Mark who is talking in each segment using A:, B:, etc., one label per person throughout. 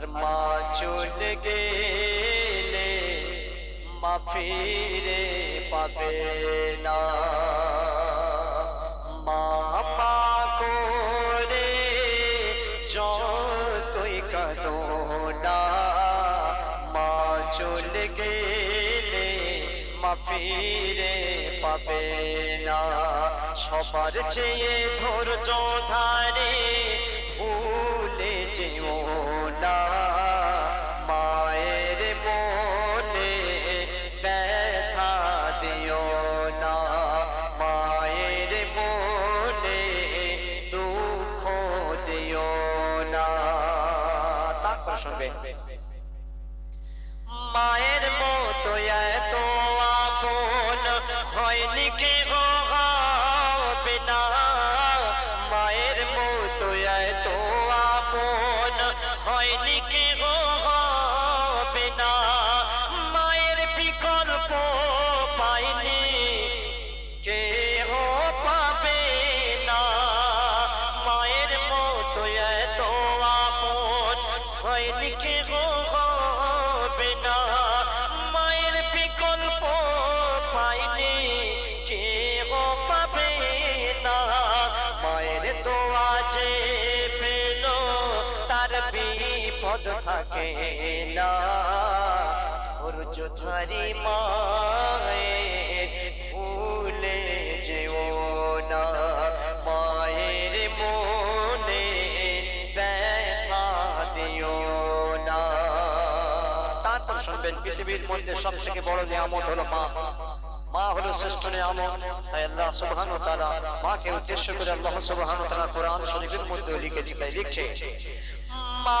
A: আর মা চলে গেলে মা ফিরে পাবে না। মা মা করে যতই কাঁদো না। মা চলে গেলে মা ফিরে পাবে না। সবার চেয়ে ধৈর্য ধারে ভুলে যেও না মায়ের মনে ব্যথা দিও না মায়ের মনে দুঃখ দিও না তারপর শুনবেন মায়ের মতো এত আপন হয়নি কে হয়নি কে না ধৈর্য ধারি মায়ের ভুলে যেও না। মায়ের মনে ব্যথা দিও না। তারপর শুনবেন, পৃথিবীর মধ্যে সব থেকে বড় নিয়ামত হলো মা। মা হলো শ্রেষ্ঠ নিয়ামত। তাই আল্লাহ সুবহানাহু ওয়া তাআলা মাকে উদ্দেশ্য করে আল্লাহ সুবহানাহু ওয়া তাআলা কোরআন শরীফের মধ্যে লিখেছে, তাই লিখছে, মা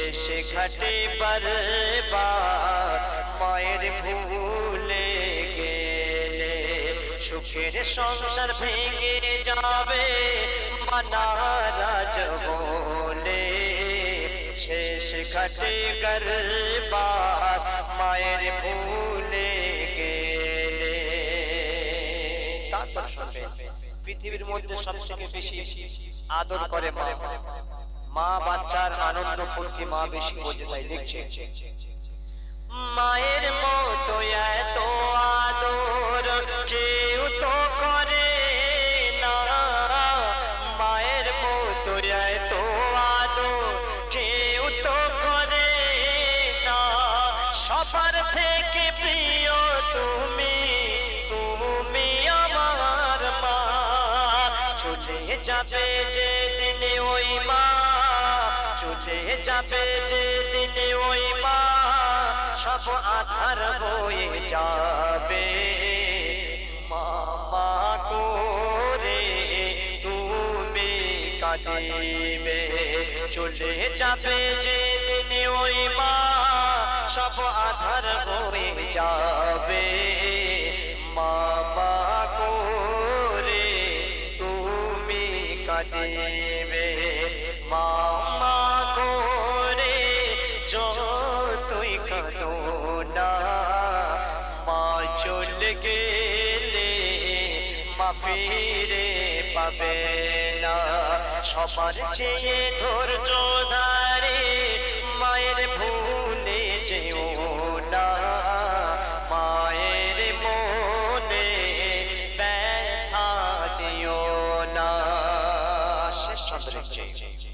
A: শেষে ঘাটে বারবার মায়ের ভুলে গেলে সুখের সংসার ভেঙে যাবে মানারাজ বলে। শেষ ঘাটে গরবার মায়ের ভুলে গেলে। তারপর পৃথিবীর মধ্যে সব থেকে বেশি আদর করে মা। মা বাচ্চার আনন্দ ফুর্তি মা বেশি বোঝে তাই দেখছে মায়ের মতো এত আদর কেউ তো করে না। মায়ের মতো এত আদর কেউ তো করে না। সবার থেকে প্রিয় তুমি তুমি আমার মা। চলে যাবে যে দিনে ওই মা চলে যাবে যে দিনে ওই মা, সব আধার হয়ে যাবে। মামা করে তুমি কাঁদিবে, চলে যাবে যে দিনে ওই মা, সব আধার হয়ে যাবে। মামা করে তুমি কাঁদিবে মামা ফিরে পাবে না। সবার চেয়ে ধৈর্য ধারে মায়ের ভুলে যেও না। মায়ের মনে ব্যথা দিও না।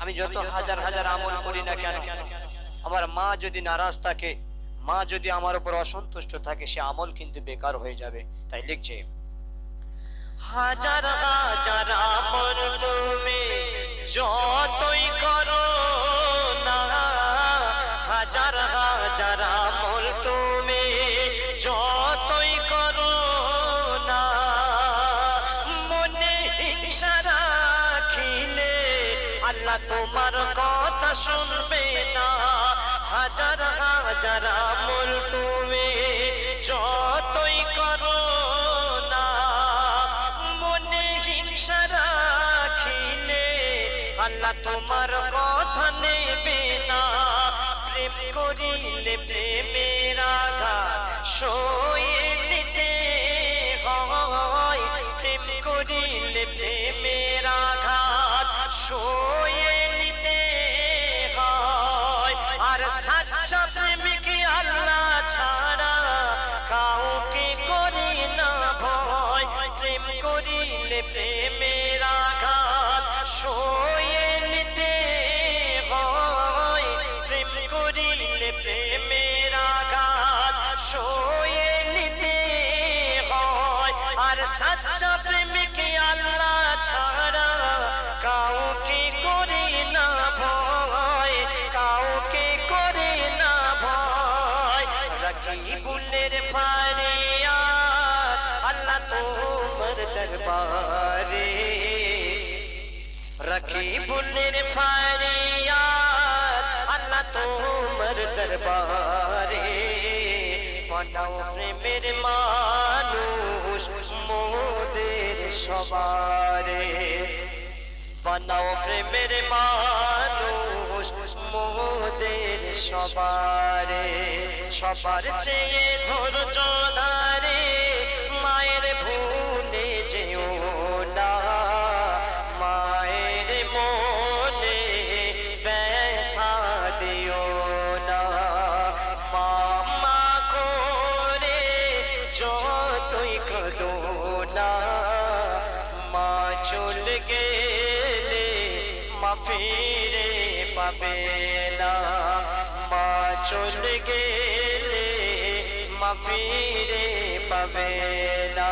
A: আমি যত হাজার হাজার আমল করি না কেন, আমার মা যদি নারাজ থাকে, মা যদি আমার উপর অসন্তুষ্ট থাকে, সে আমল কিন্তু বেকার হয়ে যাবে। তাই লিখছে হাজার হাজার আমল তুমি যতই করো না, হাজার হাজার আমল তুমি যতই করো না, মনে হিংসা রাখিলে তোমার কথা শুনবে না, হাজার হাজার আমল তুমি আল্লাহ তোমার কথা নেবে না। প্রেম করিলে প্রেমের আঘাত সয়ে নিতে হয়। প্রেম করিলে প্রেমের আঘাত সয়ে নিতে হয়। আর সাচ্চা প্রেমিক আল্লাহ ছাড়া কাউকে করি না ভয়। প্রেম করিলে প্রেমের সাচ্চা প্রেমিক আল্লাহ ছাড়া কাউকে করে না ভয় কাউকে করে না ভয় রাখি বুলের ফারিয়া আল্লাহ তোমার দরবারে রাখি বুলের ফারিয়া আল্লাহ তোমার দরবারে পাঠাও প্রেমের মানুষ মোদের সবারে। বানাও প্রেমের মানুষ মোদের সবারে। সবার চেয়ে ধৈর্য ধারে যতই কদো না মা চল গেলে মা ফিরে পাবে না মা চল গেলে মা ফিরে পাবে না